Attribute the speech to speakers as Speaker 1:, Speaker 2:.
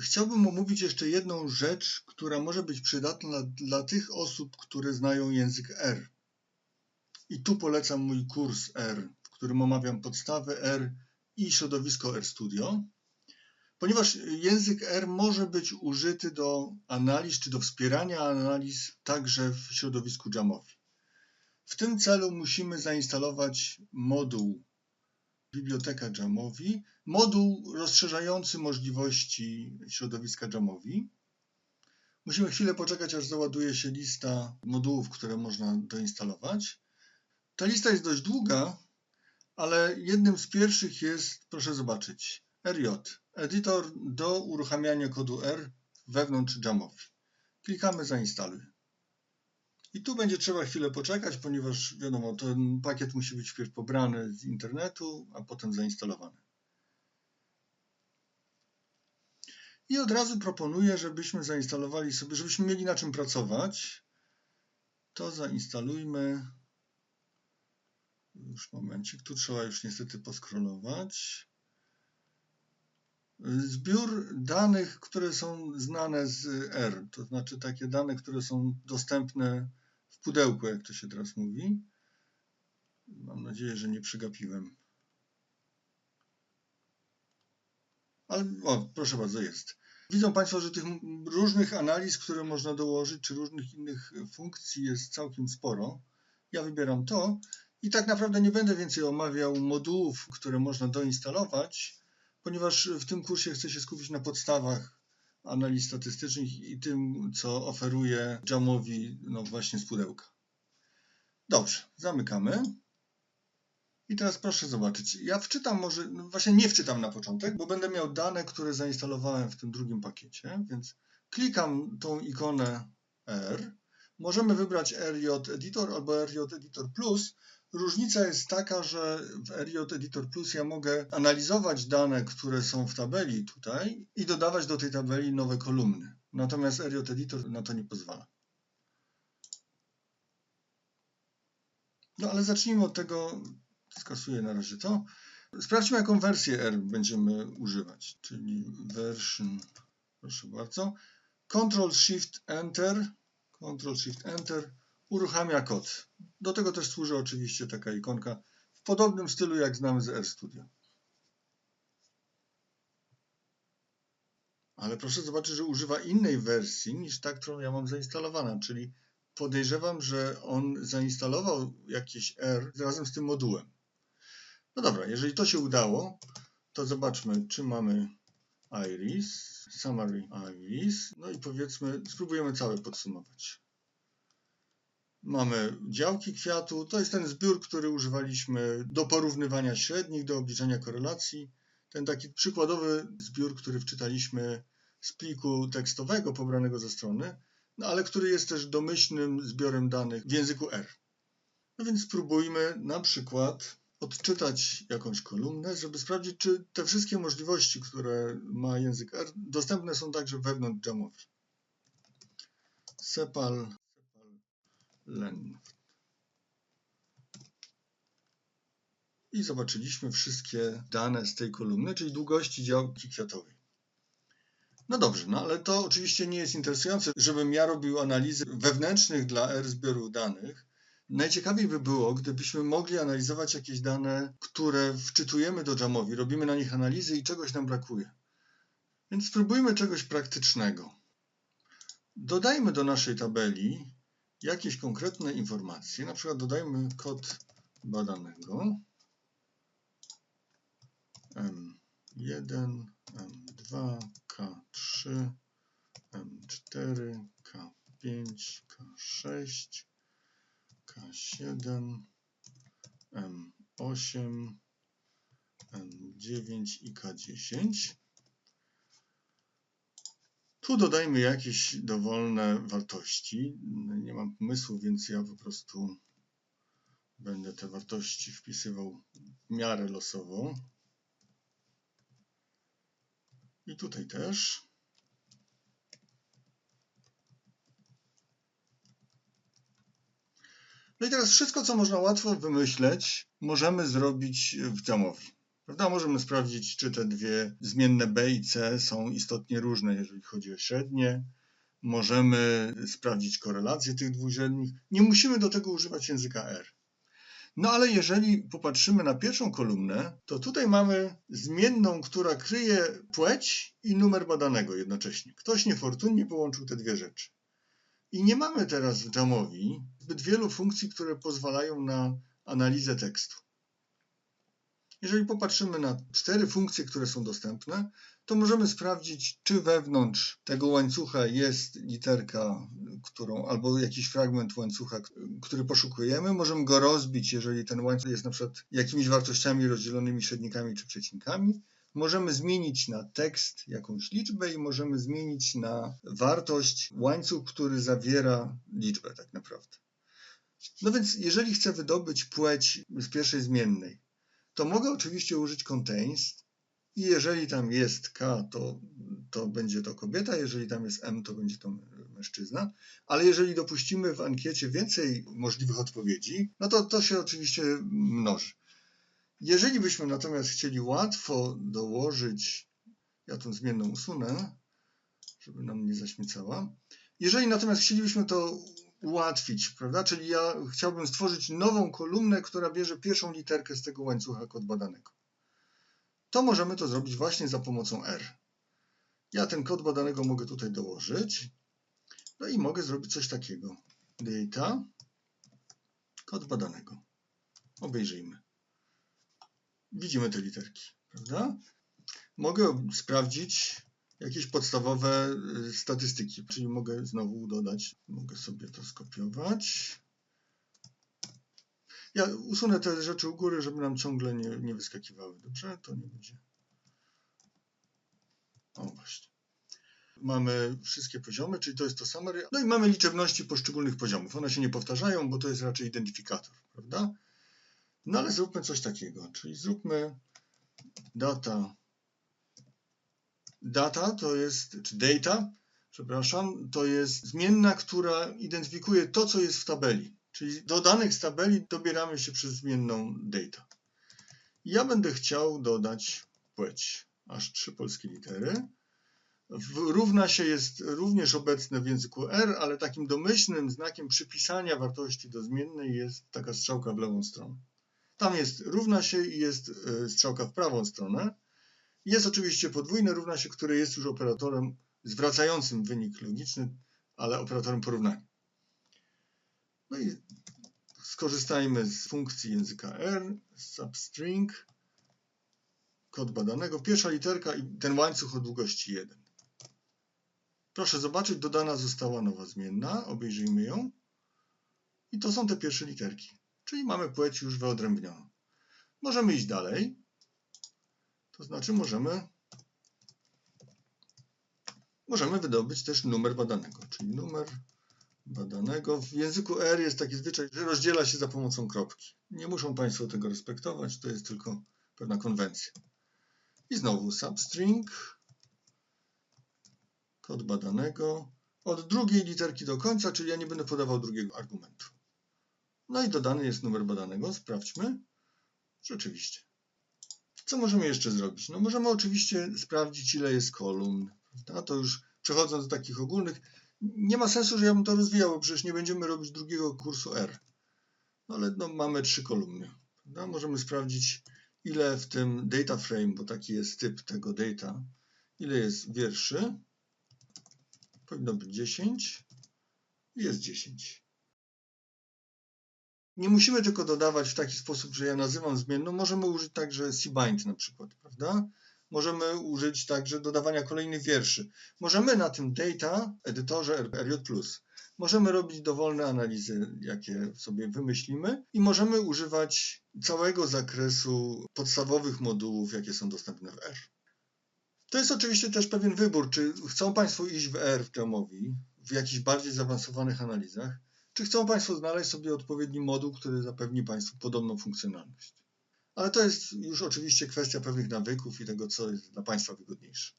Speaker 1: Chciałbym omówić jeszcze jedną rzecz, która może być przydatna dla, tych osób, które znają język R. I tu polecam mój kurs R, w którym omawiam podstawy R i środowisko RStudio, ponieważ język R może być użyty do analiz czy do wspierania analiz także w środowisku Jamowi. W tym celu musimy zainstalować moduł biblioteka Jamowi, moduł rozszerzający możliwości środowiska Jamowi. Musimy chwilę poczekać, aż załaduje się lista modułów, które można doinstalować. Ta lista jest dość długa, ale jednym z pierwszych jest, proszę zobaczyć, RJ, edytor do uruchamiania kodu R wewnątrz Jamowi. Klikamy zainstaluj. I tu będzie trzeba chwilę poczekać, ponieważ wiadomo, ten pakiet musi być wpierw pobrany z internetu, a potem zainstalowany. I od razu proponuję, żebyśmy zainstalowali sobie, żebyśmy mieli na czym pracować. To zainstalujmy. Już momencik, tu trzeba już niestety poskrolować. Zbiór danych, które są znane z R, to znaczy takie dane, które są dostępne pudełku, jak to się teraz mówi. Mam nadzieję, że nie przegapiłem. Ale o, proszę bardzo, jest. Widzą Państwo, że tych różnych analiz, które można dołożyć, czy różnych innych funkcji jest całkiem sporo. Ja wybieram to i tak naprawdę nie będę więcej omawiał modułów, które można doinstalować, ponieważ w tym kursie chcę się skupić na podstawach analiz statystycznych i tym, co oferuje Jamowi no właśnie z pudełka. Dobrze, zamykamy. I teraz proszę zobaczyć. Ja wczytam może, no właśnie nie wczytam na początek, bo będę miał dane, które zainstalowałem w tym drugim pakiecie, więc klikam tą ikonę R. Możemy wybrać RJ Editor albo RJ Editor Plus. Różnica jest taka, że w RJ Editor Plus ja mogę analizować dane, które są w tabeli tutaj i dodawać do tej tabeli nowe kolumny. Natomiast RJ Editor na to nie pozwala. No ale zacznijmy od tego, skasuję na razie to. Sprawdźmy, jaką wersję R będziemy używać, czyli version, proszę bardzo. Ctrl Shift Enter, Ctrl Shift Enter uruchamia kod. Do tego też służy oczywiście taka ikonka w podobnym stylu jak znamy z RStudio. Ale proszę zobaczyć, że używa innej wersji niż ta, którą ja mam zainstalowana, czyli podejrzewam, że on zainstalował jakieś R razem z tym modułem. No dobra, jeżeli to się udało, to zobaczmy, czy mamy iris, summary iris, no i powiedzmy, spróbujemy całe podsumować. Mamy działki kwiatu, to jest ten zbiór, który używaliśmy do porównywania średnich, do obliczenia korelacji. Ten taki przykładowy zbiór, który wczytaliśmy z pliku tekstowego pobranego ze strony no ale który jest też domyślnym zbiorem danych w języku R. No więc spróbujmy na przykład odczytać jakąś kolumnę, żeby sprawdzić, czy te wszystkie możliwości, które ma język R, dostępne są także wewnątrz Jamowi. Sepal, len. I zobaczyliśmy wszystkie dane z tej kolumny, czyli długości działki kwiatowej. No dobrze, no ale to oczywiście nie jest interesujące, żebym ja robił analizy wewnętrznych dla R zbioru danych. Najciekawiej by było, gdybyśmy mogli analizować jakieś dane, które wczytujemy do Jamowi, robimy na nich analizy i czegoś nam brakuje. Więc spróbujmy czegoś praktycznego. Dodajmy do naszej tabeli jakieś konkretne informacje, na przykład dodajmy kod badanego M1, M2, K3, M4, K5, K6, K7, M8, M9 i K10. Tu dodajmy jakieś dowolne wartości. Nie mam pomysłu, więc ja po prostu będę te wartości wpisywał w miarę losowo. I tutaj też. No i teraz wszystko, co można łatwo wymyśleć, możemy zrobić w Jamowi. Prawda? Możemy sprawdzić, czy te dwie zmienne b i c są istotnie różne, jeżeli chodzi o średnie. Możemy sprawdzić korelację tych dwóch średnich. Nie musimy do tego używać języka R. No ale jeżeli popatrzymy na pierwszą kolumnę, to tutaj mamy zmienną, która kryje płeć i numer badanego jednocześnie. Ktoś niefortunnie połączył te dwie rzeczy. I nie mamy teraz w Jamowi zbyt wielu funkcji, które pozwalają na analizę tekstu. Jeżeli popatrzymy na cztery funkcje, które są dostępne, to możemy sprawdzić, czy wewnątrz tego łańcucha jest literka, którą, albo jakiś fragment łańcucha, który poszukujemy. Możemy go rozbić, jeżeli ten łańcuch jest na przykład jakimiś wartościami rozdzielonymi średnikami czy przecinkami. Możemy zmienić na tekst jakąś liczbę i możemy zmienić na wartość łańcuch, który zawiera liczbę tak naprawdę. No więc jeżeli chcę wydobyć płeć z pierwszej zmiennej, to mogę oczywiście użyć contains i jeżeli tam jest K, to, to będzie to kobieta, jeżeli tam jest M, to będzie to mężczyzna, ale jeżeli dopuścimy w ankiecie więcej możliwych odpowiedzi, no to to się oczywiście mnoży. Jeżeli byśmy natomiast chcieli łatwo dołożyć, ja tą zmienną usunę, żeby nam nie zaśmiecała. Jeżeli natomiast chcielibyśmy to ułatwić, prawda? Czyli ja chciałbym stworzyć nową kolumnę, która bierze pierwszą literkę z tego łańcucha kod badanego. To możemy to zrobić właśnie za pomocą R. Ja ten kod badanego mogę tutaj dołożyć. No i mogę zrobić coś takiego. Data, kod badanego. Obejrzyjmy. Widzimy te literki, prawda? Mogę sprawdzić jakieś podstawowe y, statystyki, czyli mogę znowu dodać, mogę sobie to skopiować. Ja usunę te rzeczy u góry, żeby nam ciągle nie, nie wyskakiwały. Dobrze? To nie będzie. O właśnie. Mamy wszystkie poziomy, czyli to jest to summary. No i mamy liczebności poszczególnych poziomów. One się nie powtarzają, bo to jest raczej identyfikator, prawda? No ale zróbmy coś takiego, czyli zróbmy data Data to jest, czy data, przepraszam, to jest zmienna, która identyfikuje to, co jest w tabeli. Czyli do danych z tabeli dobieramy się przez zmienną data. Ja będę chciał dodać płeć, aż trzy polskie litery. W, równa się jest również obecne w języku R, ale takim domyślnym znakiem przypisania wartości do zmiennej jest taka strzałka w lewą stronę. Tam jest równa się i jest e, strzałka w prawą stronę. Jest oczywiście podwójne równa się, które jest już operatorem zwracającym wynik logiczny, ale operatorem porównania. No i skorzystajmy z funkcji języka R, substring, kod badanego, pierwsza literka i ten łańcuch o długości 1. Proszę zobaczyć, dodana została nowa zmienna, obejrzyjmy ją. I to są te pierwsze literki, czyli mamy płeć już wyodrębnioną. Możemy iść dalej. To znaczy możemy, możemy wydobyć też numer badanego, czyli numer badanego. W języku R jest taki zwyczaj, że rozdziela się za pomocą kropki. Nie muszą Państwo tego respektować, to jest tylko pewna konwencja. I znowu substring, kod badanego, od drugiej literki do końca, czyli ja nie będę podawał drugiego argumentu. No i dodany jest numer badanego. Sprawdźmy. Rzeczywiście. Co możemy jeszcze zrobić? No możemy oczywiście sprawdzić, ile jest kolumn. Prawda? To już przechodząc do takich ogólnych, nie ma sensu, że ja bym to rozwijał, bo przecież nie będziemy robić drugiego kursu R. No ale no, mamy trzy kolumny. Prawda? Możemy sprawdzić, ile w tym data frame, bo taki jest typ tego data, ile jest wierszy. Powinno być 10. Jest 10. Nie musimy tylko dodawać w taki sposób, że ja nazywam zmienną. Możemy użyć także cbind na przykład, prawda? Możemy użyć także dodawania kolejnych wierszy. Możemy na tym data edytorze RJ+, możemy robić dowolne analizy, jakie sobie wymyślimy i możemy używać całego zakresu podstawowych modułów, jakie są dostępne w R. To jest oczywiście też pewien wybór, czy chcą Państwo iść w R w Jamowi, w jakichś bardziej zaawansowanych analizach, czy chcą Państwo znaleźć sobie odpowiedni moduł, który zapewni Państwu podobną funkcjonalność? Ale to jest już oczywiście kwestia pewnych nawyków i tego, co jest dla Państwa wygodniejsze.